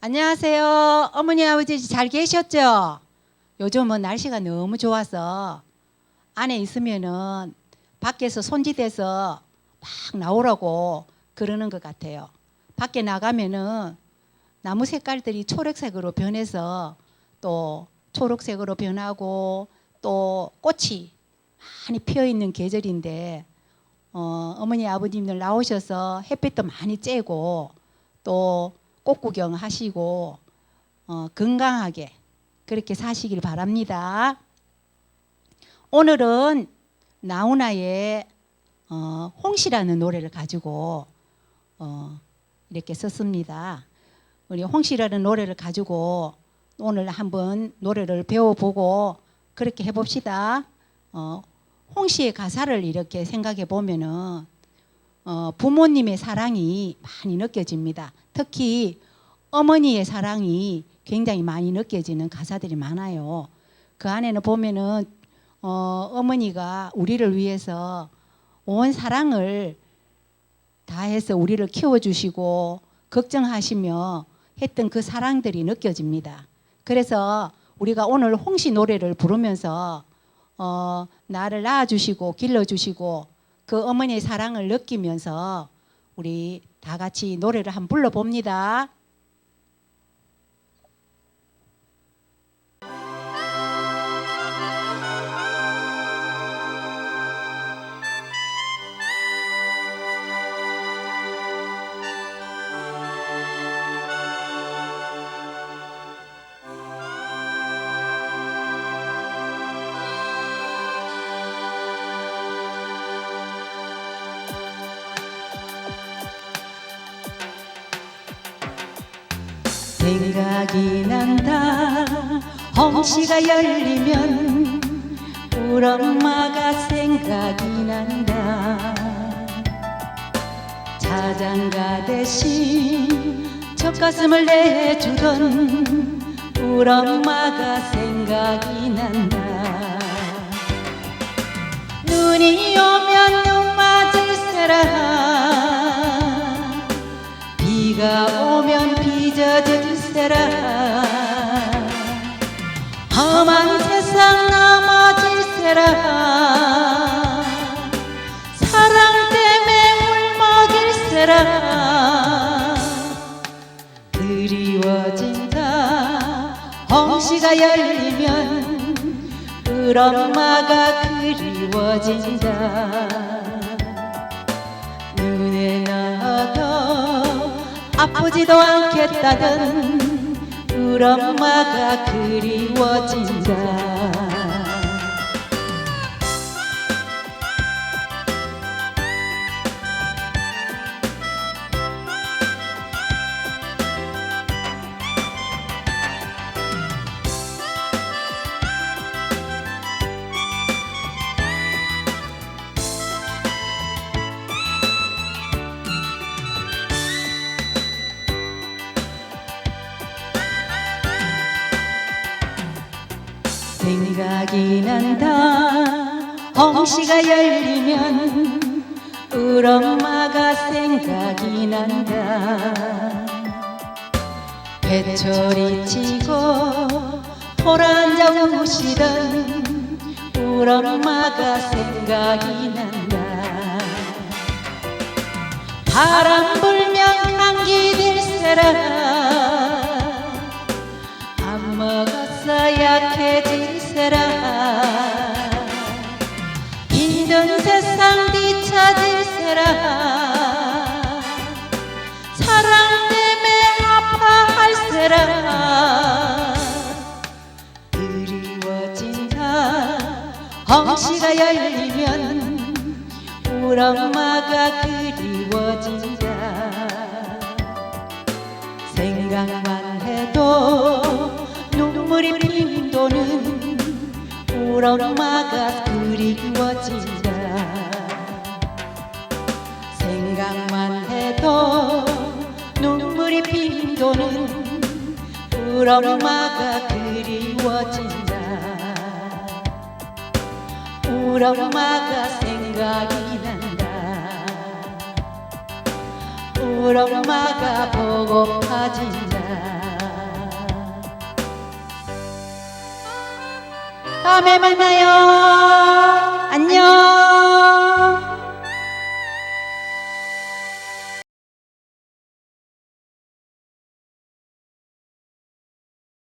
안녕하세요. 어머니 아버지 잘 계셨죠? 요즘은 날씨가 너무 좋아서 안에 있으면은 밖에서 손짓해서 막 나오라고 그러는 것 같아요. 밖에 나가면은 나무 색깔들이 초록색으로 변해서 또 초록색으로 변하고 또 꽃이 많이 피어 있는 계절인데 어, 어머니 아버님들 나오셔서 햇빛도 많이 쬐고 또 꽃 구경하시고 어, 건강하게 그렇게 사시길 바랍니다. 오늘은 나훈아의 어, 홍시라는 노래를 가지고 어, 이렇게 썼습니다. 우리 홍시라는 노래를 가지고 오늘 한번 노래를 배워보고 그렇게 해봅시다. 어, 홍시의 가사를 이렇게 생각해 보면은 어, 부모님의 사랑이 많이 느껴집니다. 특히 어머니의 사랑이 굉장히 많이 느껴지는 가사들이 많아요. 그 안에는 보면은 어, 어머니가 우리를 위해서 온 사랑을 다해서 우리를 키워주시고 걱정하시며 했던 그 사랑들이 느껴집니다. 그래서 우리가 오늘 홍시 노래를 부르면서 어, 나를 낳아주시고 길러주시고 그 어머니의 사랑을 느끼면서 우리 다 같이 노래를 한번 불러봅니다. 생각이 난다. 홍시가 열리면 우리 엄마가 생각이 난다. 자장가 대신 젖가슴을 내주던 우리 엄마가 생각이 난다. 눈이 오면 눈 맞을 사람. 비가 오면 사람 사랑 때문에 울먹일 사람. 그리워진다. 홍시가 열리면 우리 엄마가 그리워진다. 눈에 넣어도 아프지도 않겠다던 우리 엄마가 그리워진다 생각이 난다. 홍시가 열리면 우리 엄마가 생각이 난다. 배철이 치고 돌아앉아 우시던 우리 엄마가 생각이 난다. 바람 사람 힘든 세상 뒤처질 사람. 사랑 때문에 아파할 사람. 그리워진다 홍시가 열리면 우리 엄마가 그리워진다. 생각만 해도 눈물이 핑도는 우리 엄마가 그리워진다. 생각만 해도 눈물이 핑 도는 우리 엄마가 그리워진다. 우리 엄마가 생각이 난다. 우리 엄마가 보고파진다 다음에 만나요 안녕